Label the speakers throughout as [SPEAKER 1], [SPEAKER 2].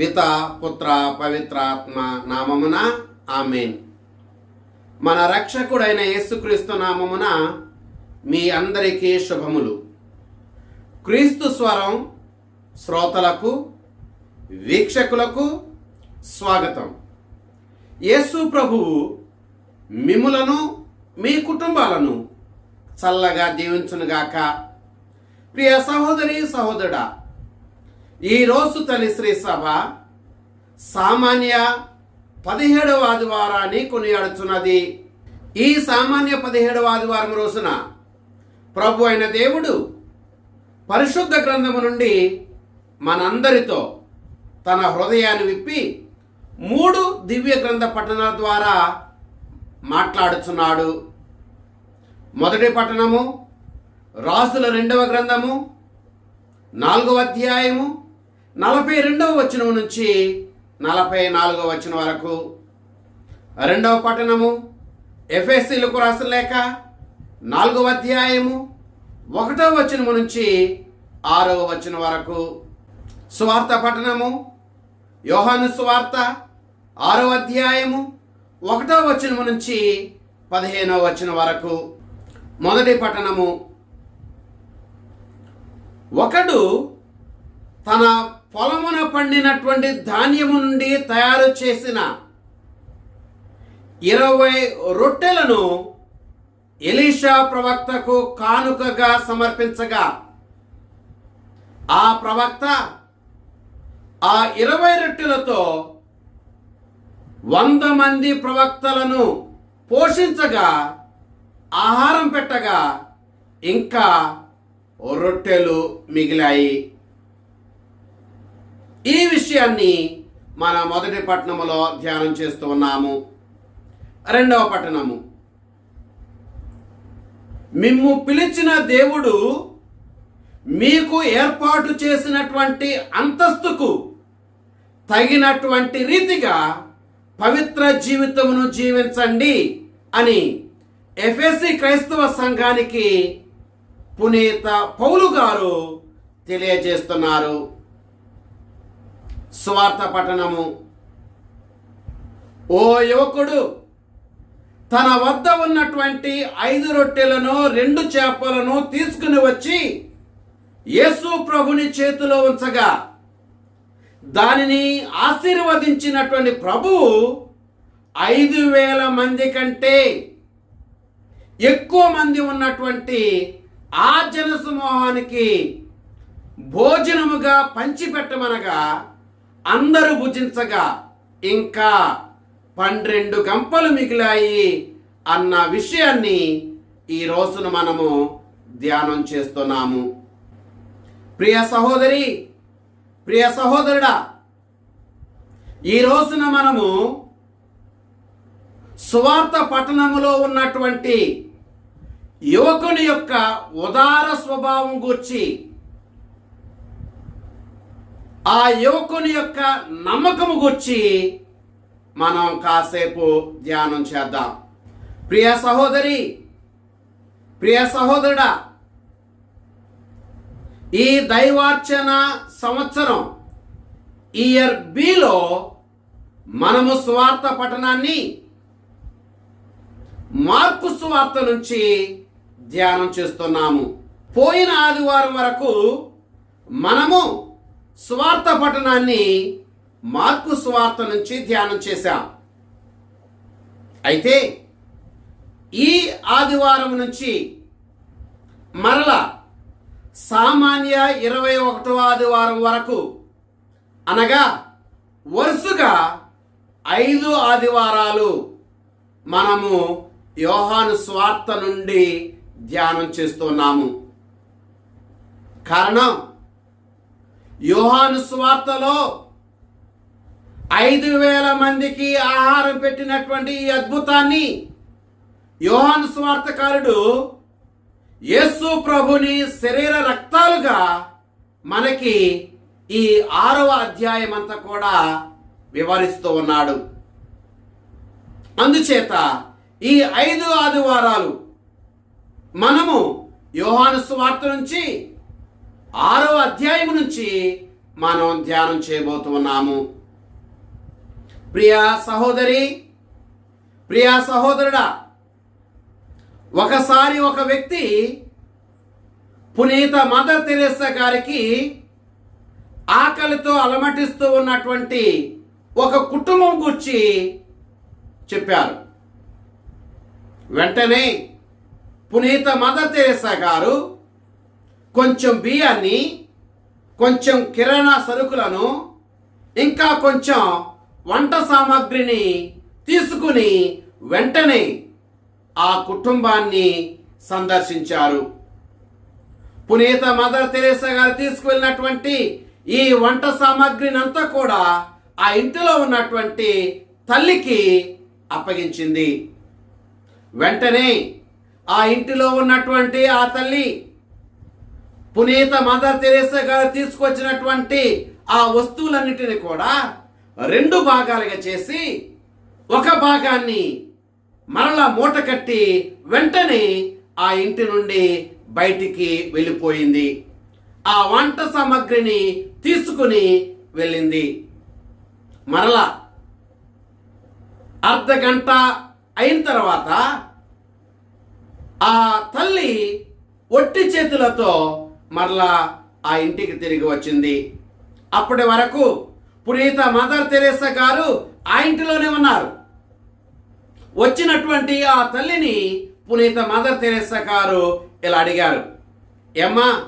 [SPEAKER 1] పిత పుత్ర పవిత్రాత్మ నామమున ఆమెన్. మన రక్షకుడైన యేసుక్రీస్తు నామమున మీ అందరికీ శుభములు. క్రీస్తు స్వరం శ్రోతలకు వీక్షకులకు స్వాగతం. యేసు ప్రభువు మిములను మీ కుటుంబాలను చల్లగా దీవించునుగాక. ప్రియ సహోదరి సహోదరుడా ఈ రోజు శ్రీ సభ సామాన్య పదిహేడవ ఆదివారాన్ని కొనియాడుచున్నది. ఈ సామాన్య పదిహేడవ ఆదివారం రోజున ప్రభు అయిన దేవుడు పరిశుద్ధ గ్రంథము నుండి మనందరితో తన హృదయాన్ని విప్పి మూడు దివ్య గ్రంథ పట్టణాల ద్వారా మాట్లాడుచున్నాడు. మొదటి పట్టణము రాజుల రెండవ గ్రంథము నాలుగవ అధ్యాయము నలభై రెండవ వచనం నుంచి నలభై నాలుగవ వచనం వరకు. రెండవ పట్టణము ఎఫ్ఎస్సీలకు రాసిన లేక నాలుగవ అధ్యాయము ఒకటవ వచనము నుంచి ఆరవ వచనం వరకు. సువార్త పట్టణము యోహాను సువార్త ఆరవ అధ్యాయము ఒకటవ వచనము నుంచి పదిహేనవ వచనం వరకు. మొదటి పట్టణము ఒకడు తన పొలమున పండినటువంటి ధాన్యము నుండి తయారు చేసిన ఇరవై రొట్టెలను ఎలీషా ప్రవక్తకు కానుకగా సమర్పించగా ఆ ప్రవక్త ఆ ఇరవై రొట్టెలతో వంద మంది ప్రవక్తలను పోషించగా ఆహారం పెట్టగా ఇంకా రొట్టెలు మిగిలాయి. ఈ విషయాన్ని మన మొదటి పట్టణములో ధ్యానం చేస్తూ ఉన్నాము. రెండవ పట్టణము. మిమ్ము పిలిచిన దేవుడు మీకు ఏర్పాటు చేసినటువంటి అంతస్తుకు తగినటువంటి రీతిగా పవిత్ర జీవితమును జీవించండి అని ఎఫ్ఎస్సి క్రైస్తవ సంఘానికి పునీత పౌలు గారు తెలియజేస్తున్నారు. స్వార్థ పట్టణము ఓ యువకుడు తన వద్ద ఉన్నటువంటి ఐదు రొట్టెలను రెండు చేపలను తీసుకుని వచ్చి యేసు ప్రభుని చేతిలో ఉంచగా దానిని ఆశీర్వదించినటువంటి ప్రభువు ఐదు వేల మంది కంటే ఎక్కువ మంది ఉన్నటువంటి ఆ జనసమూహానికి భోజనముగా పంచిపెట్టమనగా అందరూ భుజించగా ఇంకా పన్నెండు గంపలు మిగిలాయి అన్న విషయాన్ని ఈ రోజున మనము ధ్యానం చేస్తున్నాము. ప్రియ సహోదరి ప్రియ సహోదరుడా ఈ రోజున మనము సువార్త పట్టణములో ఉన్నటువంటి యువకుని యొక్క ఉదార స్వభావం గూర్చి ఆ యువకుని యొక్క నమ్మకము గుర్చి మనం కాసేపు ధ్యానం చేద్దాం. ప్రియ సహోదరి ప్రియ సహోదరుడా ఈ దైవార్చన సంవత్సరం ఇయర్ బిలో మనము స్వార్థ పఠనాన్ని మార్కు స్వార్థ నుంచి ధ్యానం చేస్తున్నాము. పోయిన ఆదివారం వరకు మనము స్వార్థ పఠనాన్ని మార్కు సువార్త నుంచి ధ్యానం చేశాం. అయితే ఈ ఆదివారం నుంచి మరల సామాన్య ఇరవై ఒకటవ ఆదివారం వరకు అనగా వరుసగా ఐదు ఆదివారాలు మనము యోహాను స్వార్థ నుండి ధ్యానం చేస్తున్నాము. కారణం యోహాను స్వార్తలో ఐదు వేల మందికి ఆహారం పెట్టినటువంటి ఈ అద్భుతాన్ని యోహాను స్వార్థకారుడు యేసు ప్రభుని శరీర రక్తాలుగా మనకి ఈ ఆరవ అధ్యాయం అంతా కూడా వివరిస్తూ ఉన్నాడు. అందుచేత ఈ ఐదు ఆదివారాలు మనము యోహాను స్వార్థ నుంచి ఆరవ అధ్యాయం నుంచి మనం ధ్యానం చేయబోతున్నాము. ప్రియా సహోదరి ప్రియా సహోదరుడా ఒకసారి ఒక వ్యక్తి పునీత మదర్ తెరేసా గారికి ఆకలితో అలమటిస్తూ ఉన్నటువంటి ఒక కుటుంబం గురించి చెప్పారు. వెంటనే పునీత మదర్ తెరేసా గారు కొంచెం బియ్యాన్ని కొంచెం కిరాణా సరుకులను ఇంకా కొంచెం వంట సామాగ్రిని తీసుకుని వెంటనే ఆ కుటుంబాన్ని సందర్శించారు. పునీత మదర్ తెరేసా గారు తీసుకువెళ్ళినటువంటి ఈ వంట సామాగ్రిని అంతా కూడా ఆ ఇంటిలో ఉన్నటువంటి తల్లికి అప్పగించింది. వెంటనే ఆ ఇంటిలో ఉన్నటువంటి ఆ తల్లి పునీత మదర్ తెరేసా గారు తీసుకొచ్చినటువంటి ఆ వస్తువులన్నిటిని కూడా రెండు భాగాలుగా చేసి ఒక భాగాన్ని మరలా మూట కట్టి వెంటనే ఆ ఇంటి నుండి బయటికి వెళ్ళిపోయింది. ఆ వంట సామాగ్రిని తీసుకుని వెళ్ళింది. మరలా అర్ధ గంట అయిన తర్వాత ఆ తల్లి ఒట్టి చేతులతో మరలా ఆ ఇంటికి తిరిగి వచ్చింది. అప్పటి వరకు పునీత మదర్ తెరేసా గారు ఆ ఇంటిలోనే ఉన్నారు. వచ్చినటువంటి ఆ తల్లిని పునీత మదర్ తెరేసా గారు ఇలా అడిగారు. ఏమ్మా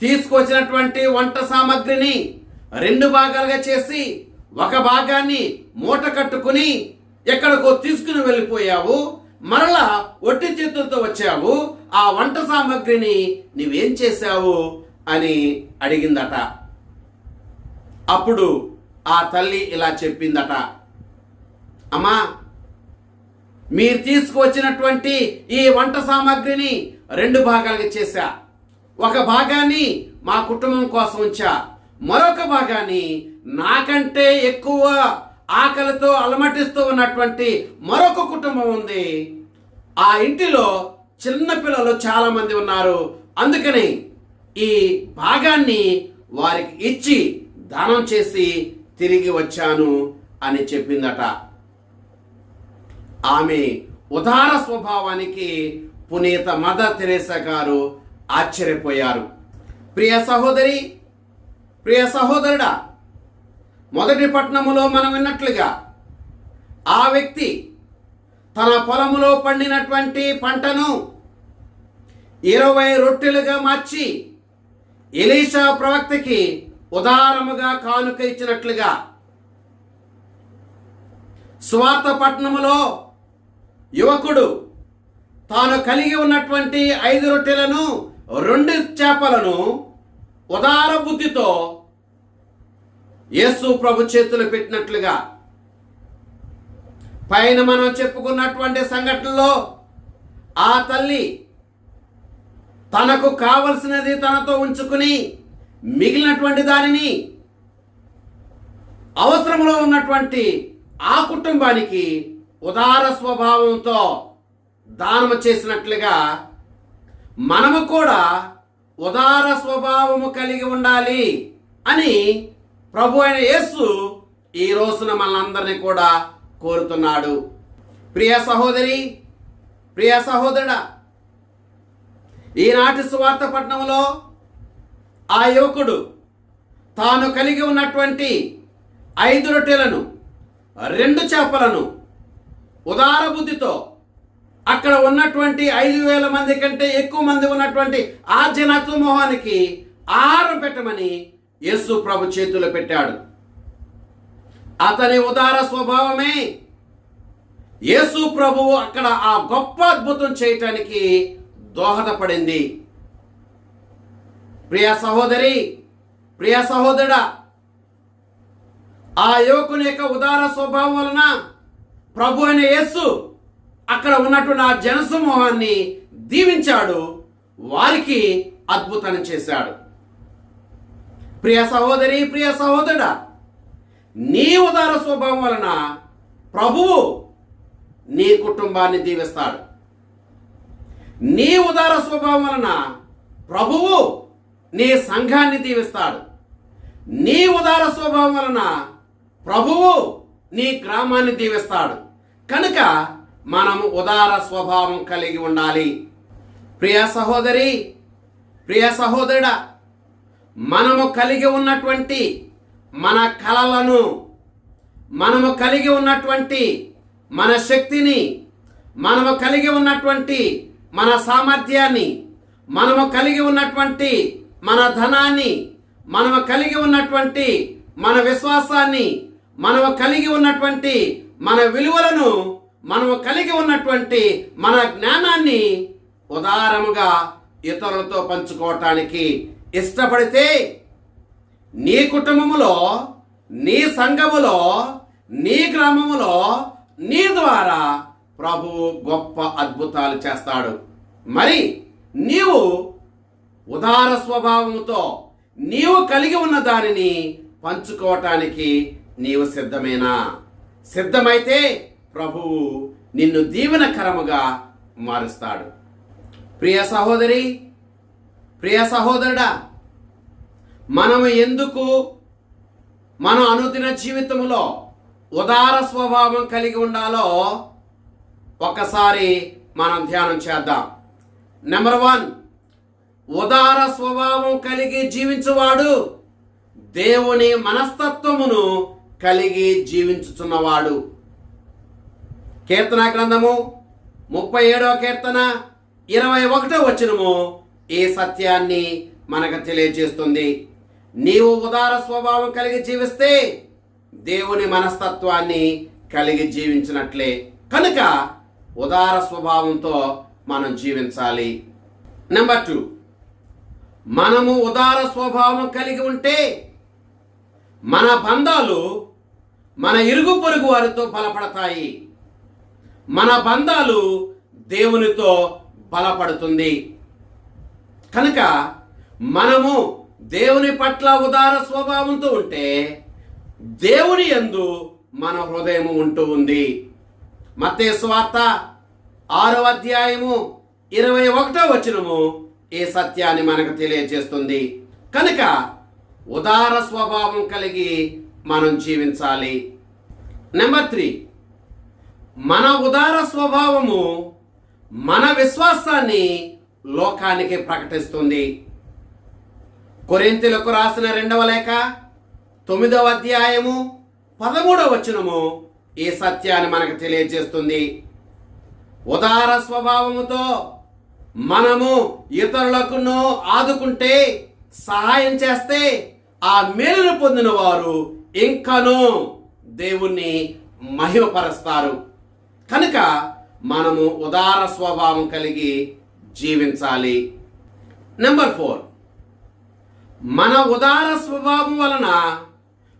[SPEAKER 1] తీసుకొచ్చినటువంటి వంట సామాగ్రిని రెండు భాగాలుగా చేసి ఒక భాగాన్ని మూట కట్టుకుని ఎక్కడికో తీసుకుని వెళ్ళిపోయావు. మరలా ఒట్టి చేతులతో వచ్చావు ఆ వంట సామాగ్రిని నువ్వేం చేశావు అని అడిగిందట. అప్పుడు ఆ తల్లి ఇలా చెప్పిందట. అమ్మా మీరు తీసుకువచ్చినటువంటి ఈ వంట సామాగ్రిని రెండు భాగాలుగా చేశా. ఒక భాగాన్ని మా కుటుంబం కోసం ఉంచా. మరొక భాగాన్ని నాకంటే ఎక్కువ ఆకలితో అలమటిస్తూ ఉన్నటువంటి మరొక కుటుంబం ఉంది. ఆ ఇంటిలో చిన్న పిల్లలు చాలా మంది ఉన్నారు. అందుకని ఈ భాగాన్ని వారికి ఇచ్చి దానం చేసి తిరిగి వచ్చాను అని చెప్పిందట. ఆమె ఉదార స్వభావానికి పునీత మదర్ తెరేసా గారు ఆశ్చర్యపోయారు. ప్రియ సహోదరి ప్రియ సహోదరుడా మొదటి పట్టణములో మనం విన్నట్లుగా ఆ వ్యక్తి తన పొలములో పండినటువంటి పంటను ఇరవై రొట్టెలుగా మార్చి ఎలీషా ప్రవక్తకి ఉదారముగా కానుక ఇచ్చినట్లుగా స్వార్థ పట్టణములో యువకుడు తాను కలిగి ఉన్నటువంటి ఐదు రొట్టెలను రెండు చేపలను ఉదార బుద్ధితో యేసు ప్రభు చేతులు పెట్టినట్లుగా పైన మనం చెప్పుకున్నటువంటి సంఘటనలో ఆ తల్లి తనకు కావలసినది తనతో ఉంచుకుని మిగిలినటువంటి దానిని అవసరంలో ఉన్నటువంటి ఆ కుటుంబానికి ఉదార స్వభావంతో దానము చేసినట్లుగా మనము కూడా ఉదార స్వభావము కలిగి ఉండాలి అని ప్రభు అయిన యేసు ఈ రోజున మనందరినీ కూడా కోరుతున్నాడు. ప్రియ సహోదరి ప్రియ సహోదరుడా ఈనాటి సువార్త పట్టణంలో ఆ యువకుడు తాను కలిగి ఉన్నటువంటి ఐదు రొట్టెలను రెండు చేపలను ఉదార బుద్ధితో అక్కడ ఉన్నటువంటి ఐదు వేల మంది కంటే ఎక్కువ మంది ఉన్నటువంటి ఆ జన సమూహానికి ఆహారం పెట్టమని యేసు ప్రభు చేతిలో పెట్టాడు. అతని ఉదార స్వభావమే యేసు ప్రభువు అక్కడ ఆ గొప్ప అద్భుతం చేయటానికి దోహదపడింది. ప్రియ సహోదరి ప్రియ సహోదరుడా ఆ యువకుని యొక్క ఉదార స్వభావం వలన ప్రభు అయిన యేసు అక్కడ ఉన్నటువంటి ఆ జనసమూహాన్ని దీవించాడు వారికి అద్భుతాన్ని చేశాడు. ప్రియ సహోదరి ప్రియ సహోదరుడ నీ ఉదార స్వభావం వలన ప్రభువు నీ కుటుంబాన్ని దీవిస్తాడు. నీ ఉదార స్వభావం వలన ప్రభువు నీ సంఘాన్ని దీవిస్తాడు. నీ ఉదార స్వభావం వలన ప్రభువు నీ గ్రామాన్ని దీవిస్తాడు. కనుక మనము ఉదార స్వభావం కలిగి ఉండాలి. ప్రియ సహోదరి ప్రియ సహోదరుడా మనము కలిగి ఉన్నటువంటి మన కళలను మనము కలిగి ఉన్నటువంటి మన శక్తిని మనము కలిగి ఉన్నటువంటి మన సామర్థ్యాన్ని మనము కలిగి ఉన్నటువంటి మన ధనాన్ని మనము కలిగి ఉన్నటువంటి మన విశ్వాసాన్ని మనము కలిగి ఉన్నటువంటి మన విలువలను మనము కలిగి ఉన్నటువంటి మన జ్ఞానాన్ని ఉదారముగా ఇతరులతో పంచుకోవటానికి ఇష్టపడితే నీ కుటుంబములో నీ సంఘములో నీ గ్రామములో నీ ద్వారా ప్రభువు గొప్ప అద్భుతాలు చేస్తాడు. మరి నీవు ఉదార స్వభావముతో నీవు కలిగి ఉన్న దానిని పంచుకోవటానికి నీవు సిద్ధమేనా? సిద్ధమైతే ప్రభువు నిన్ను దీవెనకరముగా మారుస్తాడు. ప్రియ సహోదరి ప్రియ సహోదరుడా మనము ఎందుకు మన అనుదిన జీవితంలో ఉదార స్వభావం కలిగి ఉండాలో ఒకసారి మనం ధ్యానం చేద్దాం. నెంబర్ వన్ ఉదార స్వభావం కలిగి జీవించువాడు దేవుని మనస్తత్వమును కలిగి జీవించుచున్నవాడు. కీర్తన గ్రంథము ముప్పై ఏడవ కీర్తన ఇరవై ఒకటో వచనము ఈ సత్యాన్ని మనకు తెలియజేస్తుంది. నీవు ఉదార స్వభావం కలిగి జీవిస్తే దేవుని మనస్తత్వాన్ని కలిగి జీవించినట్లే. కనుక ఉదార స్వభావంతో మనం జీవించాలి. నెంబర్ టూ మనము ఉదార స్వభావం కలిగి ఉంటే మన బంధాలు మన ఇరుగు పొరుగు వారితో బలపడతాయి. మన బంధాలు దేవునితో బలపడుతుంది. కనుక మనము దేవుని పట్ల ఉదార స్వభావంతో ఉంటే దేవుని యందు మన హృదయము ఉంటూ ఉంది. మత్తే స్వార్త ఆరో అధ్యాయము ఇరవై ఒకటో వచనము ఈ సత్యాన్ని మనకు తెలియజేస్తుంది. కనుక ఉదార స్వభావం కలిగి మనం జీవించాలి. నెంబర్ త్రీ మన ఉదార స్వభావము మన విశ్వాసాన్ని లోకానికి ప్రకటిస్తుంది. కొరింతలకు రాసిన రెండవ లేఖ తొమ్మిదవ అధ్యాయము పదమూడవ వచనము ఈ సత్యాన్ని మనకు తెలియజేస్తుంది. ఉదార స్వభావముతో మనము ఇతరులకును ఆదుకుంటే సహాయం చేస్తే ఆ మేలును పొందిన వారు ఇంకనూ దేవుణ్ణి మహిమపరుస్తారు. కనుక మనము ఉదార స్వభావం కలిగి జీవించాలి. నెంబర్ ఫోర్ మన ఉదార స్వభావం వలన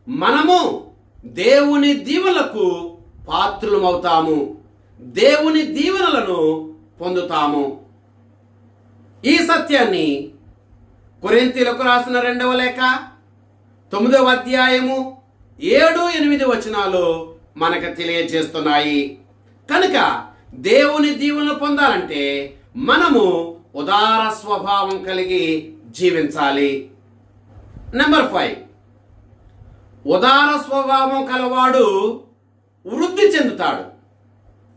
[SPEAKER 1] మనము దేవుని దీవెనలకు పాత్రులమవుతాము. దేవుని దీవెనలను పొందుతాము. ఈ సత్యాన్ని కొరింతీలకు రాసిన రెండవ లేఖ తొమ్మిదవ అధ్యాయము ఏడు ఎనిమిది వచనాలు మనకు తెలియజేస్తున్నాయి. కనుక దేవుని దీవెన పొందాలంటే మనము ఉదార స్వభావం కలిగి జీవించాలి. నెంబర్ ఫైవ్ ఉదార స్వభావం కలవాడు వృద్ధి చెందుతాడు.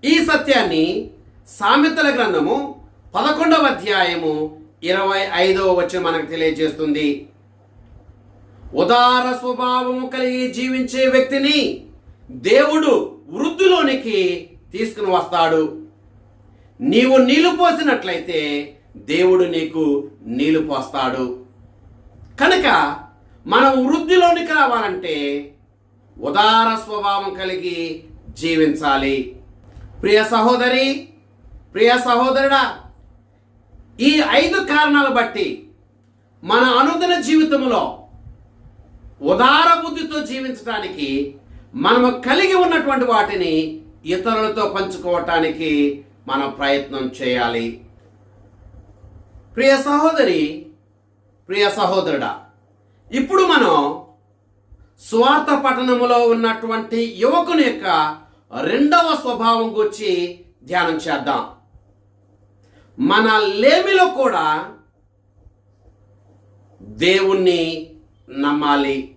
[SPEAKER 1] ఈ సత్యాన్ని సామెతల గ్రంథము పదకొండవ అధ్యాయము ఇరవై ఐదవ వచ్చి మనకు తెలియజేస్తుంది. ఉదార స్వభావము కలిగి జీవించే వ్యక్తిని దేవుడు వృద్ధిలోనికి తీసుకుని వస్తాడు. నీవు నీళ్ళు పోసినట్లయితే దేవుడు నీకు నీళ్ళు పోస్తాడు. కనుక మనం వృద్ధిలోనికి రావాలంటే ఉదార స్వభావం కలిగి జీవించాలి. ప్రియ సహోదరి ప్రియ సహోదరుడా ఈ ఐదు కారణాలు బట్టి మన అనుదిన జీవితంలో ఉదార బుద్ధితో జీవించడానికి మనము కలిగి ఉన్నటువంటి వాటిని ఇతరులతో పంచుకోవటానికి మనం ప్రయత్నం చేయాలి. ప్రియ సహోదరి ప్రియ సహోదరుడా ఇప్పుడు మనం స్వార్థ పఠనములో ఉన్నటువంటి యువకుని యొక్క రెండవ స్వభావం గురించి ధ్యానం చేద్దాం. మన లేమిలో కూడా దేవుణ్ణి నమ్మాలి.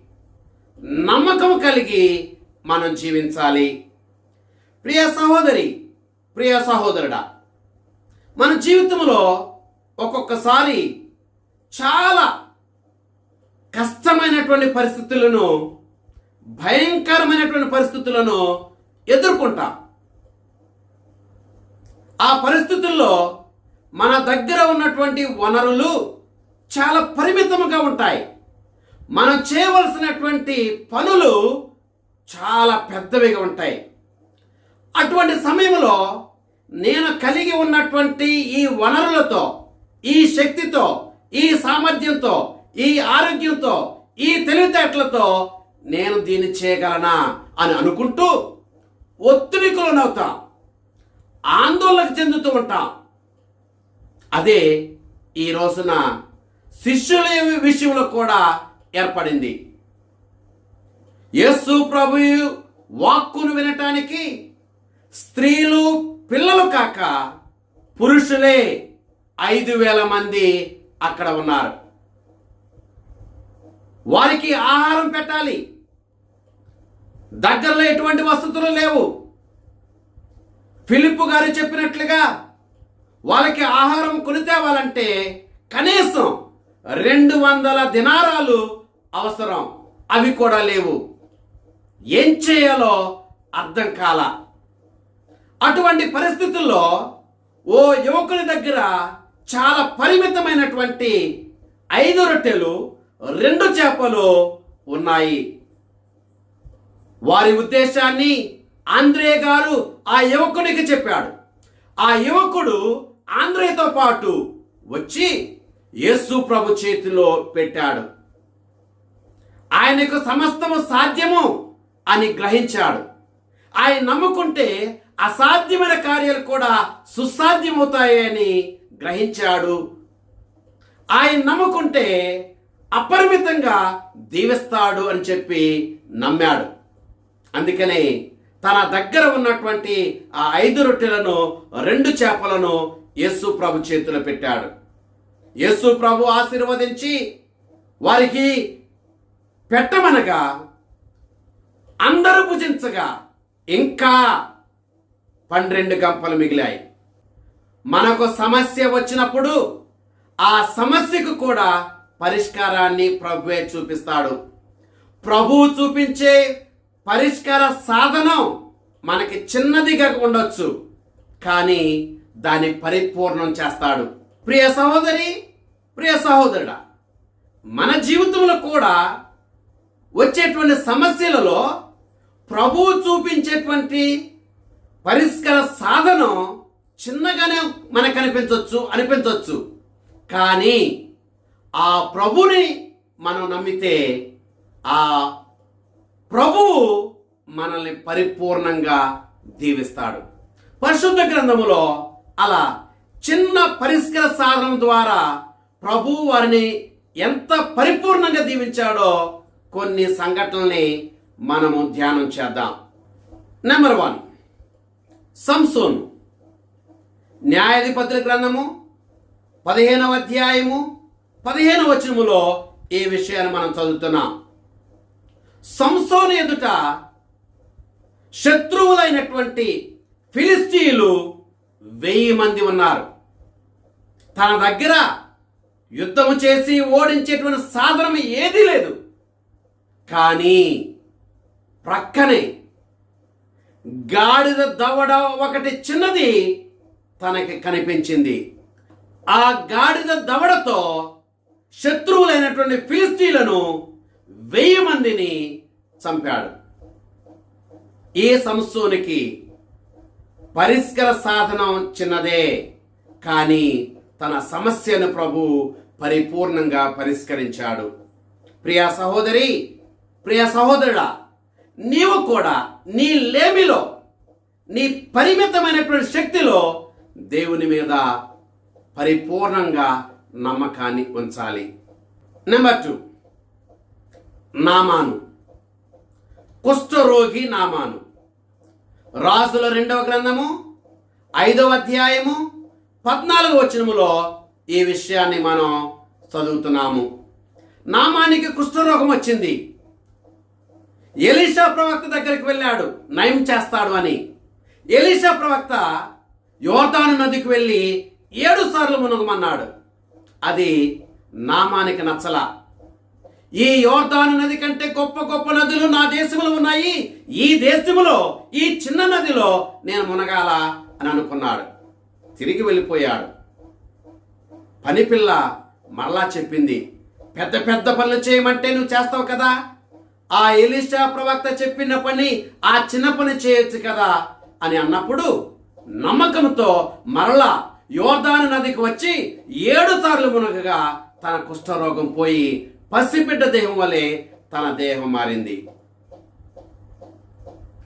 [SPEAKER 1] నమ్మకం కలిగి మనం జీవించాలి. ప్రియ సహోదరి ప్రియ సహోదరుడా మన జీవితంలో ఒక్కొక్కసారి చాలా కష్టమైనటువంటి పరిస్థితులను భయంకరమైనటువంటి పరిస్థితులను ఎదుర్కొంటాం. ఆ పరిస్థితుల్లో మన దగ్గర ఉన్నటువంటి వనరులు చాలా పరిమితముగా ఉంటాయి. మనం చేయవలసినటువంటి పనులు చాలా పెద్దవిగా ఉంటాయి. అటువంటి సమయంలో నేను కలిగి ఉన్నటువంటి ఈ వనరులతో ఈ శక్తితో ఈ సామర్థ్యంతో ఈ ఆరోగ్యంతో ఈ తెలివితేటలతో నేను దీన్ని చేయగలనా అని అనుకుంటూ ఒత్తిడికి లోనవుతాం ఆందోళనకు చెందుతూ ఉంటాం. అదే ఈ రోజున శిష్యుల విషయంలో కూడా ఏర్పడింది. యేసు ప్రభు వాక్కును వినటానికి స్త్రీలు పిల్లలు కాక పురుషులే ఐదు వేల మంది అక్కడ ఉన్నారు. వారికి ఆహారం పెట్టాలి. దగ్గరలో ఎటువంటి వసతులు లేవు. ఫిలిప్ గారు చెప్పినట్లుగా వాళ్ళకి ఆహారం కొని తేవాలంటే కనీసం రెండు వందల దినారాలు అవసరం. అవి కూడా లేవు. ఏం చేయాలో అర్థం కాల. అటువంటి పరిస్థితుల్లో ఓ యువకుని దగ్గర చాలా పరిమితమైనటువంటి ఐదు రొట్టెలు రెండు చేపలు ఉన్నాయి. వారి ఉద్దేశాన్ని ఆంధ్రే గారు ఆ యువకునికి చెప్పాడు. ఆ యువకుడు ఆంధ్రేతో పాటు వచ్చి యేసు ప్రభు చేతిలో పెట్టాడు. ఆయనకు సమస్తము సాధ్యము అని గ్రహించాడు. ఆయన నమ్ముకుంటే అసాధ్యమైన కార్యాలు కూడా సుసాధ్యమవుతాయని గ్రహించాడు. ఆయన నమ్ముకుంటే అపరిమితంగా దీవిస్తాడు అని చెప్పి నమ్మాడు. అందుకనే తన దగ్గర ఉన్నటువంటి ఆ ఐదు రొట్టెలను రెండు చేపలను యేసు ప్రభు చేతిలో పెట్టాడు. యేసు ప్రభు ఆశీర్వదించి వారికి పెట్టమనగా అందరూ భుజించగా ఇంకా పన్నెండు గంపలు మిగిలాయి. మనకు సమస్య వచ్చినప్పుడు ఆ సమస్యకు కూడా పరిష్కారాన్ని ప్రభువే చూపిస్తాడు. ప్రభువు చూపించే పరిష్కార సాధనం మనకి చిన్నదిగా ఉండొచ్చు కానీ దాన్ని పరిపూర్ణం చేస్తాడు. ప్రియ సహోదరి ప్రియ సహోదరుడా మన జీవితంలో కూడా వచ్చేటువంటి సమస్యలలో ప్రభువు చూపించేటువంటి పరిష్కార సాధనం చిన్నగానే మనకు అనిపించవచ్చు అనిపించవచ్చు కానీ ఆ ప్రభుని మనం నమ్మితే ఆ ప్రభువు మనల్ని పరిపూర్ణంగా దీవిస్తాడు. పరిశుద్ధ గ్రంథములో అలా చిన్న పరిష్కార సాధనం ద్వారా ప్రభు వారిని ఎంత పరిపూర్ణంగా దీవించాడో కొన్ని సంఘటనల్ని మనము ధ్యానం చేద్దాం. నెంబర్ వన్ సంసోను. న్యాయాధిపతుల గ్రంథము పదిహేనవ అధ్యాయము పదిహేనవ వచనములో ఈ విషయాన్ని మనం చదువుతున్నాం. సంసోను ఎదుట శత్రువులైనటువంటి ఫిలిస్తీన్లు వెయ్యి మంది ఉన్నారు. తన దగ్గర యుద్ధము చేసి ఓడించేటువంటి సాధనం ఏదీ లేదు. కానీ ప్రక్కనే గాడిద దవడ ఒకటి చిన్నది తనకి కనిపించింది. ఆ గాడిద దవడతో శత్రువులైనటువంటి ఫిలిస్తీన్లను వెయ్యి మందిని చంపాడు. ఈ సంసోనికి పరిష్కార సాధనం చిన్నదే కానీ తన సమస్యను ప్రభు పరిపూర్ణంగా పరిష్కరించాడు. ప్రియ సహోదరి ప్రియ సహోదరుడా నీవు కూడా నీ లేమిలో నీ పరిమితమైనటువంటి శక్తిలో దేవుని మీద పరిపూర్ణంగా నమ్మకాన్ని ఉంచాలి. నెంబర్ టూ నామాను. కుష్ఠరోగి నామాను. రాజుల రెండవ గ్రంథము ఐదవ అధ్యాయము పద్నాలుగు వచనములో ఈ విషయాన్ని మనం చదువుతున్నాము. నామానికి కుష్ఠరోగం వచ్చింది. ఎలీషా ప్రవక్త దగ్గరికి వెళ్ళాడు నయం చేస్తాడు అని. ఎలీషా ప్రవక్త యోర్దాను నదికి వెళ్ళి ఏడు సార్లు మునగమన్నాడు. అది నామానికి నచ్చల. ఈ యోర్దాను నది కంటే గొప్ప గొప్ప నదులు నా దేశంలో ఉన్నాయి. ఈ దేశంలో ఈ చిన్న నదిలో నేను మునగాల అని అనుకున్నాడు. తిరిగి వెళ్ళిపోయాడు. పనిపిల్ల మరలా చెప్పింది పెద్ద పెద్ద పనులు చేయమంటే నువ్వు చేస్తావు కదా? ఆ ఎలిషా ప్రవక్త చెప్పిన పని ఆ చిన్న పని చేయొచ్చు కదా? అని అన్నప్పుడు నమ్మకంతో మరలా యోర్దాను నదికి వచ్చి ఏడు సార్లు మునగగా తన కుష్ఠరోగం పోయి పసిబిడ్డ దేహం వలె తన దేహం మారింది.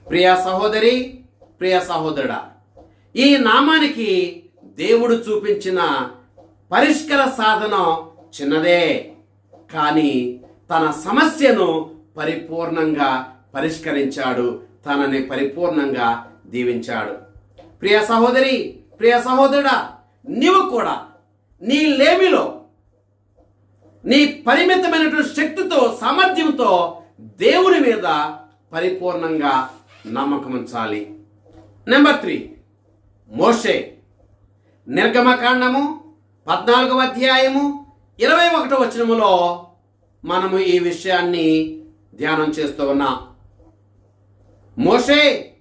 [SPEAKER 1] ప్రియ సహోదరి ప్రియ సహోదరుడా ఈ నామానికి దేవుడు చూపించిన పరిష్కార సాధనం చిన్నదే కానీ తన సమస్యను పరిపూర్ణంగా పరిష్కరించాడు. తనని పరిపూర్ణంగా దీవించాడు. ప్రియ సహోదరి ప్రియ సహోదరుడా నీవు కూడా నీ లేమిలో నీ పరిమితమైనటువంటి శక్తితో సామర్థ్యంతో దేవుని మీద పరిపూర్ణంగా నమ్మకం ఉంచాలి. నెంబర్ త్రీ మోషే. నిర్గమకాండము పద్నాలుగవ అధ్యాయము ఇరవై ఒకటో వచనములో మనము ఈ విషయాన్ని ధ్యానం చేస్తూ ఉన్నాం. మోషే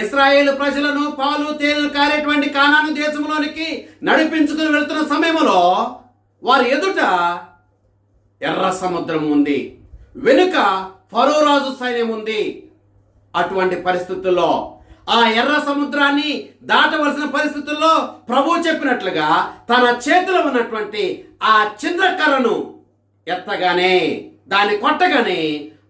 [SPEAKER 1] ఇస్రాయేల్ ప్రజలను పాలు తేనెలు కారేటువంటి కానాను దేశంలోనికి నడిపించుకుని వెళుతున్న సమయంలో వారి ఎదుట ఎర్ర సముద్రం ఉంది. వెనుక ఫరోరాజు సైన్యం ఉంది. అటువంటి పరిస్థితుల్లో ఆ ఎర్ర సముద్రాన్ని దాటవలసిన పరిస్థితుల్లో ప్రభు చెప్పినట్లుగా తన చేతిలో ఉన్నటువంటి ఆ చంద్రకర్రను ఎత్తగానే దాన్ని కొట్టగానే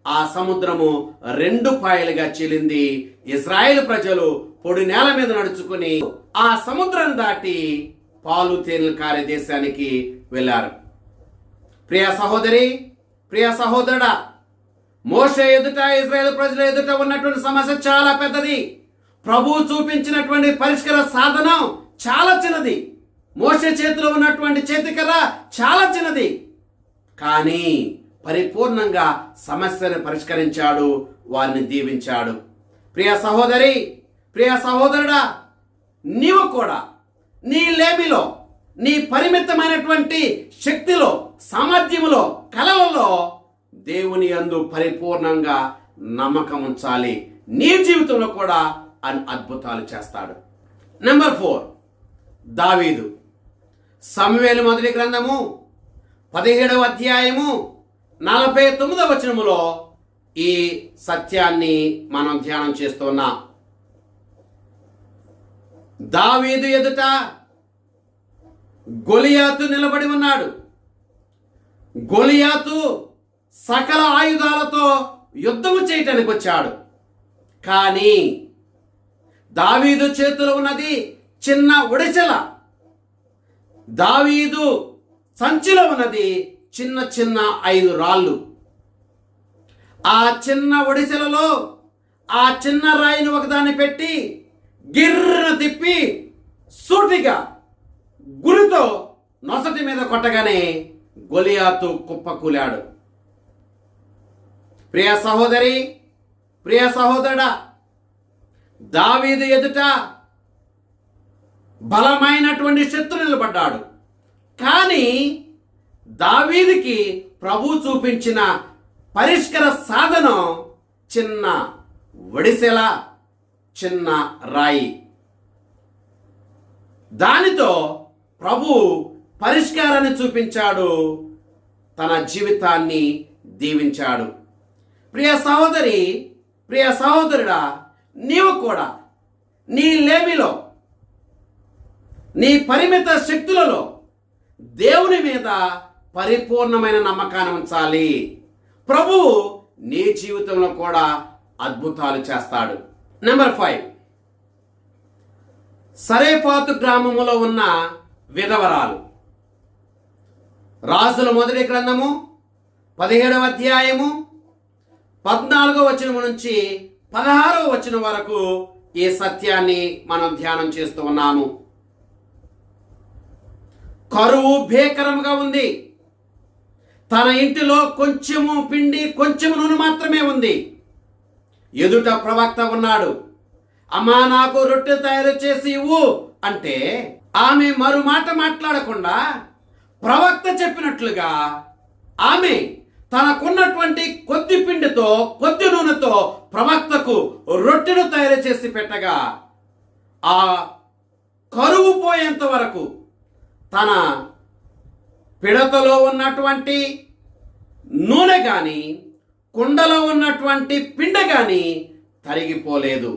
[SPEAKER 1] ఆ సముద్రము రెండు పాయలుగా చెలింది. ఇజ్రాయెల్ ప్రజలు పొడి నేల మీద నడుచుకుని ఆ సముద్రం దాటి పాలు తేనెలు కార్యదేశానికి వెళ్ళారు. ప్రియ సహోదరి ప్రియ సహోదరుడా మోస ఎదుట ఇజ్రాయెల్ ప్రజల ఎదుట ఉన్నటువంటి సమస్య చాలా పెద్దది. ప్రభు చూపించినటువంటి పరిష్కార సాధనం చాలా చిన్నది. మోస చేతిలో ఉన్నటువంటి చేతికర్ర చాలా చిన్నది. కానీ పరిపూర్ణంగా సమస్యను పరిష్కరించాడు వారిని దీవించాడు. ప్రియ సహోదరి ప్రియ సహోదరుడా నీవు కూడా నీ లేమిలో నీ పరిమితమైనటువంటి శక్తిలో సామర్థ్యములో కళలలో దేవుని యందు పరిపూర్ణంగా నమ్మకం ఉంచాలి. నీ జీవితంలో కూడా అన్ అద్భుతాలు చేస్తాడు. నెంబర్ ఫోర్ దావీదు. సమవేలు మొదటి గ్రంథము పదిహేడవ అధ్యాయము నలభై తొమ్మిదవ వచనములో ఈ సత్యాన్ని మనం ధ్యానం చేస్తున్నాం దావీదు ఎదుట గొలియాతు నిలబడి ఉన్నాడు. గొలియాతు సకల ఆయుధాలతో యుద్ధము చేయటానికి వచ్చాడు. కానీ దావీదు చేతిలో ఉన్నది చిన్న ఒడిచెల దావీదు సంచిలో ఉన్నది చిన్న చిన్న ఐదు రాళ్ళు. ఆ చిన్న ఒడిసెలలో ఆ చిన్న రాయిని ఒకదాన్ని పెట్టి గిర్ర తిప్పి సూటిగా గురితో నొసటి మీద కొట్టగానే గొలియాతు కుప్పకూలాడు. ప్రియ సహోదరి ప్రియ సహోదరుడా దావీదు ఎదుట బలమైనటువంటి శత్రు నిలబడ్డాడు కానీ దావీదికి ప్రభు చూపించిన పరిష్కార సాధనం చిన్న ఒడిసెల చిన్న రాయి. దానితో ప్రభు పరిష్కారాన్ని చూపించాడు తన జీవితాన్ని దీవించాడు. ప్రియ సహోదరి ప్రియ సహోదరుడా నీవు కూడా నీ లేమిలో నీ పరిమిత శక్తులలో దేవుని మీద పరిపూర్ణమైన నమ్మకాన్ని ఉంచాలి. ప్రభువు నీ జీవితంలో కూడా అద్భుతాలు చేస్తాడు. నెంబర్ ఫైవ్ సరేపాతు గ్రామములో ఉన్న విధవరాలు. రాజుల మొదటి గ్రంథము పదిహేడవ అధ్యాయము పద్నాలుగో వచనం నుంచి పదహారవ వచనం వరకు ఈ సత్యాన్ని మనం ధ్యానం చేస్తూ ఉన్నాము. కరువు భీకరముగా ఉంది. తన ఇంటిలో కొంచెము పిండి కొంచెము నూనె మాత్రమే ఉంది. ఎదుట ప్రవక్త ఉన్నాడు. అమ్మా నాకు రొట్టె తయారు చేసి ఇవ్వు అంటే ఆమె మరో మాట మాట్లాడకుండా ప్రవక్త చెప్పినట్లుగా ఆమె తనకున్నటువంటి కొద్ది పిండితో కొద్ది నూనెతో ప్రవక్తకు రొట్టెను తయారు చేసి పెట్టగా ఆ కరువు పోయేంత వరకు తన పిడతలో ఉన్నటువంటి నూనె కానీ కుండలో ఉన్నటువంటి పిండ కానీ తరిగిపోలేదు.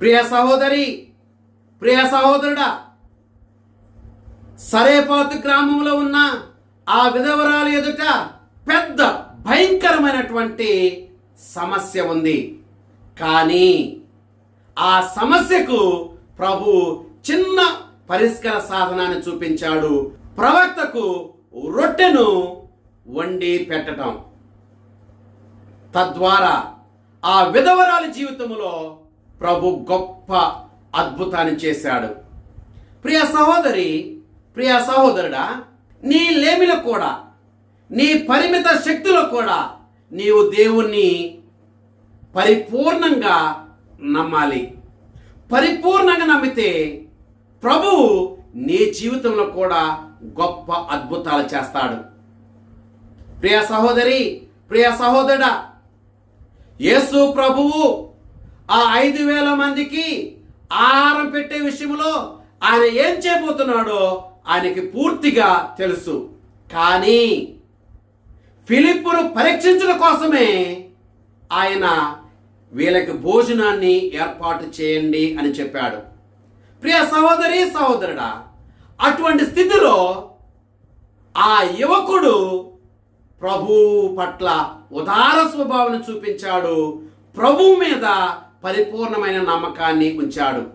[SPEAKER 1] ప్రియ సహోదరి ప్రియ సహోదరుడా సరేపాతు గ్రామంలో ఉన్న ఆ విధవరాలు ఎదుట పెద్ద భయంకరమైనటువంటి సమస్య ఉంది. కానీ ఆ సమస్యకు ప్రభు చిన్న పరిష్కార సాధనాన్ని చూపించాడు. ప్రవక్తకు రొట్టెను వండి పెట్టటం. తద్వారా ఆ విధవరాలి జీవితంలో ప్రభు గొప్ప అద్భుతాన్ని చేశాడు. ప్రియ సహోదరి ప్రియ సహోదరుడా నీ లేమిలో కూడా నీ పరిమిత శక్తిలో కూడా నీవు దేవుణ్ణి పరిపూర్ణంగా నమ్మాలి. పరిపూర్ణంగా నమ్మితే ప్రభువు నీ జీవితంలో కూడా గొప్ప అద్భుతాలు చేస్తాడు. ప్రియ సహోదరి ప్రియ సహోదరుడ యేసు ప్రభువు ఆ ఐదు వేల మందికి ఆహారం పెట్టే విషయంలో ఆయన ఏం చేయబోతున్నాడో ఆయనకి పూర్తిగా తెలుసు. కానీ ఫిలిప్పును పరీక్షించడం కోసమే ఆయన వీళ్ళకి భోజనాన్ని ఏర్పాటు చేయండి అని చెప్పాడు. ప్రియ సహోదరి సహోదరుడా అటువంటి స్థితిలో ఆ యువకుడు ప్రభు పట్ల ఉదార స్వభావం చూపించాడు. ప్రభు మీద పరిపూర్ణమైన నమ్మకాన్ని ఉంచాడు.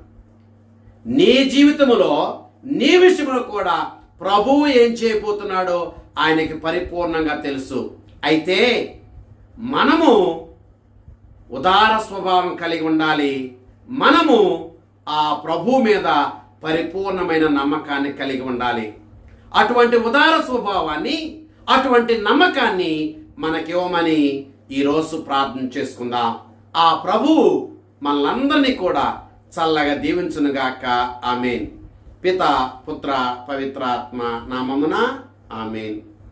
[SPEAKER 1] నీ జీవితంలో నీ విషయంలో కూడా ప్రభువు ఏం చేయబోతున్నాడో ఆయనకి పరిపూర్ణంగా తెలుసు. అయితే మనము ఉదార స్వభావం కలిగి ఉండాలి. మనము ఆ ప్రభు మీద పరిపూర్ణమైన నమ్మకాన్ని కలిగి ఉండాలి. అటువంటి ఉదార స్వభావాన్ని అటువంటి నమ్మకాన్ని మనకివ్వమని ఈరోజు ప్రార్థన చేసుకుందాం. ఆ ప్రభువు మనలందరినీ కూడా చల్లగా దీవించునుగాక. ఆమెన్. పిత పుత్ర పవిత్రాత్మ నామమున ఆమెన్.